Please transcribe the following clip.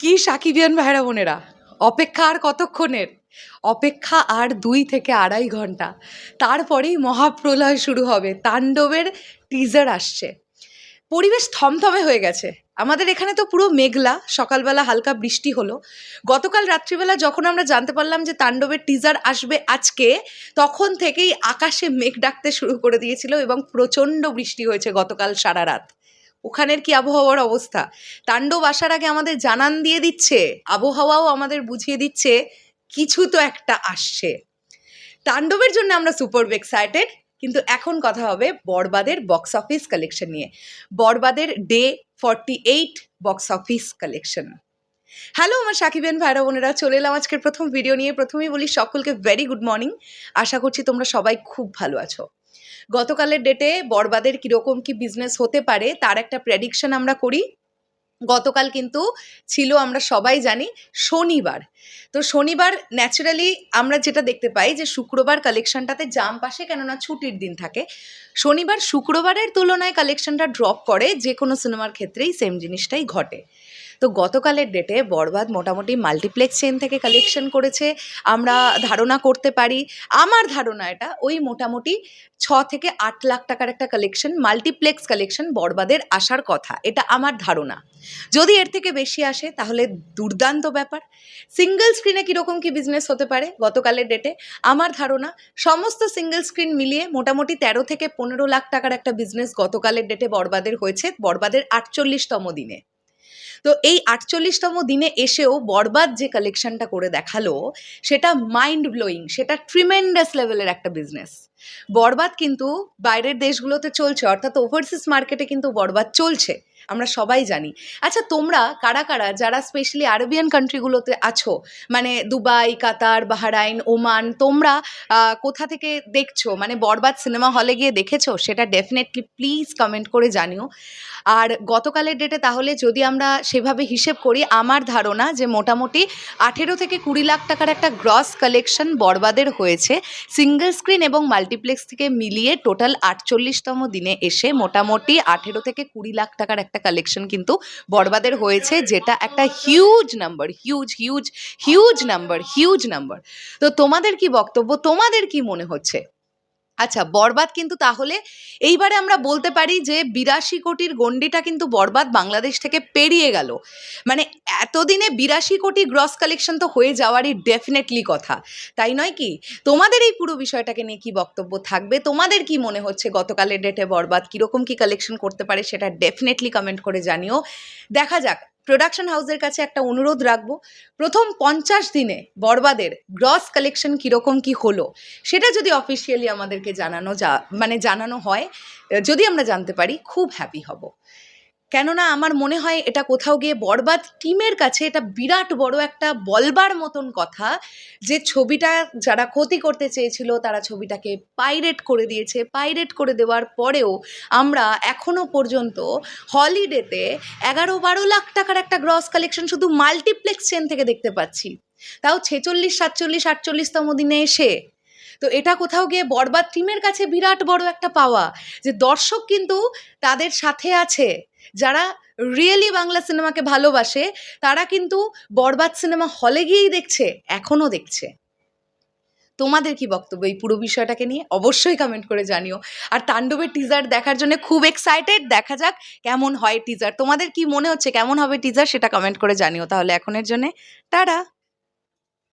কি সাকিবিয়ান ভাইরা বোনেরা? অপেক্ষা আর কতক্ষণের? অপেক্ষা আর দুই থেকে আড়াই ঘণ্টা। তারপরেই মহাপ্রলয় শুরু হবে। তাণ্ডবের টিজার আসছে। পরিবেশ থমথমে হয়ে গেছে। আমাদের এখানে তো পুরো মেঘলা। সকালবেলা হালকা বৃষ্টি হলো। গতকাল রাত্রিবেলা যখন আমরা জানতে পারলাম যে তাণ্ডবের টিজার আসবে আজকে, তখন থেকেই আকাশে মেঘ ডাকতে শুরু করে দিয়েছিল এবং প্রচণ্ড বৃষ্টি হয়েছে গতকাল সারা রাত। ওখানের কি আবহাওয়ার অবস্থা? তাণ্ডব আসার আগে আমাদের জানান দিয়ে দিচ্ছে, আবহাওয়াও আমাদের বুঝিয়ে দিচ্ছে, কিছু তো একটা আসছে। তাণ্ডবের জন্য আমরা সুপার এক্সাইটেড কিন্তু এখন কথা হবে বরবাদের বক্স অফিস কালেকশন নিয়ে। বরবাদের day forty eight box office collection hello আমার সাকিবেন ভাইরা বোনেরা, চলে এলাম আজকের প্রথম ভিডিও নিয়ে। প্রথমেই বলি সকলকে ভেরি গুড মর্নিং আশা করছি তোমরা সবাই খুব ভালো আছো। গতকালের ডেটে বরবাদের কীরকম কি বিজনেস হতে পারে, তার একটা প্রেডিকশন আমরা করি। গতকাল কিন্তু ছিল, আমরা সবাই জানি, শনিবার। তো শনিবার ন্যাচারালি আমরা যেটা দেখতে পাই যে, শুক্রবার কালেকশনটাতে জাম পাশে কেননা ছুটির দিন থাকে। শনিবার শুক্রবারের তুলনায় কালেকশনটা ড্রপ করে যে কোনো সিনেমার ক্ষেত্রেই সেম জিনিসটাই ঘটে। তো গতকালের ডেটে বরবাদ মোটামুটি মাল্টিপ্লেক্স চেন থেকে কালেকশন করেছে। আমরা ধারণা করতে পারি, আমার ধারণা এটা, ওই মোটামুটি ছ থেকে আট লাখ টাকার একটা কালেকশন মাল্টিপ্লেক্স কালেকশন বরবাদের আসার কথা। এটা আমার ধারণা। যদি এর থেকে বেশি আসে, তাহলে দুর্দান্ত ব্যাপার। সিঙ্গেল স্ক্রিনে কীরকম কি বিজনেস হতে পারে গতকালের ডেটে আমার ধারণা, সমস্ত সিঙ্গেল স্ক্রিন মিলিয়ে মোটামুটি তেরো থেকে পনেরো লাখ টাকার একটা বিজনেস গতকালের ডেটে বরবাদের হয়েছে, বরবাদের আটচল্লিশতম দিনে। তো এই আটচল্লিশতম দিনে এসেও বরবাদ যে কালেকশনটা করে দেখাল, সেটা মাইন্ড ব্লোয়িং সেটা ট্রিমেন্ডাস লেভেলের একটা বিজনেস বরবাদ কিন্তু বাইরের দেশগুলোতে চলছে, অর্থাৎ ওভারসিজ মার্কেটে কিন্তু বরবাদ চলছে। আমরা সবাই জানি। আচ্ছা তোমরা কারা কারা, যারা স্পেশালি আরবিয়ান কান্ট্রিগুলোতে আছো মানে দুবাই, কাতার, বাহারাইন, ওমান, তোমরা কোথা থেকে দেখছ? মানে বরবাদ সিনেমা হলে গিয়ে দেখেছ? সেটা ডেফিনেটলি প্লিজ কমেন্ট করে জানিও। আর গতকালের ডেটে তাহলে যদি আমরা সেভাবে হিসেব করি, আমার ধারণা যে মোটামুটি আঠেরো থেকে কুড়ি লাখ টাকার একটা গ্রস কালেকশন বরবাদের হয়েছে। সিঙ্গেল স্ক্রিন এবং মাল্টিপ্লেক্স থেকে মিলিয়ে টোটাল আটচল্লিশতম দিনে এসে মোটামুটি আঠেরো থেকে কুড়ি লাখ টাকার একটা কালেকশন কিন্তু বরবাদের হয়েছে, যেটা একটা huge number huge huge huge number huge number তো তোমাদের কি বক্তব্য? তোমাদের কি মনে হচ্ছে? আচ্ছা বরবাদ কিন্তু তাহলে এইবারে আমরা বলতে পারি যে বিরাশি কোটির গণ্ডিটা কিন্তু বরবাদ বাংলাদেশ থেকে পেরিয়ে গেল। মানে এতদিনে বিরাশি কোটি গ্রস কালেকশন তো হয়ে যাওয়ারই ডেফিনেটলি কথা। তাই নয় কি? তোমাদের এই পুরো বিষয়টাকে নিয়ে কি বক্তব্য থাকবে? তোমাদের কি মনে হচ্ছে গতকালের ডেটে বরবাদ? কীরকম কি কালেকশন করতে পারে সেটা ডেফিনেটলি কমেন্ট করে জানিও। দেখা যাক। প্রোডাকশন হাউসের কাছে একটা অনুরোধ রাখব। প্রথম পঞ্চাশ দিনে বরবাদের গ্রস কালেকশন কীরকম কি হলো, সেটা যদি অফিসিয়ালি আমাদেরকে জানানো যা মানে জানানো হয়, যদি আমরা জানতে পারি, খুব হ্যাপি হব। কেননা আমার মনে হয় এটা কোথাও গিয়ে বরবাদ টিমের কাছে এটা বিরাট বড় একটা বলবার মতন কথা যে ছবিটা যারা ক্ষতি করতে চেয়েছিল তারা ছবিটাকে পাইরেট করে দিয়েছে। পাইরেট করে দেওয়ার পরেও আমরা এখনও পর্যন্ত হলিডেতে এগারো বারো লাখ টাকার একটা গ্রস কালেকশন শুধু মাল্টিপ্লেক্স চেন থেকে দেখতে পাচ্ছি। তাও ছেচল্লিশ, সাতচল্লিশ, আটচল্লিশতম দিনে এসে তো এটা কোথাও গিয়ে বরবাদ টিমের কাছে বিরাট বড় একটা পাওয়া যে দর্শক কিন্তু তাদের সাথে আছে। যারা রিয়েলি বাংলা সিনেমাকে ভালোবাসে, তারা কিন্তু বরবাদ সিনেমা হলে গিয়েই দেখছে, এখনও দেখছে। তোমাদের কি বক্তব্য এই পুরো বিষয়টাকে নিয়ে? অবশ্যই কমেন্ট করে জানিও। আর তাণ্ডবের টিজার দেখার জন্য খুব এক্সাইটেড দেখা যাক কেমন হয় টিজার তোমাদের কি মনে হচ্ছে, কেমন হবে টিজার সেটা কমেন্ট করে জানিও। তাহলে এখনের জন্যে, টাটা!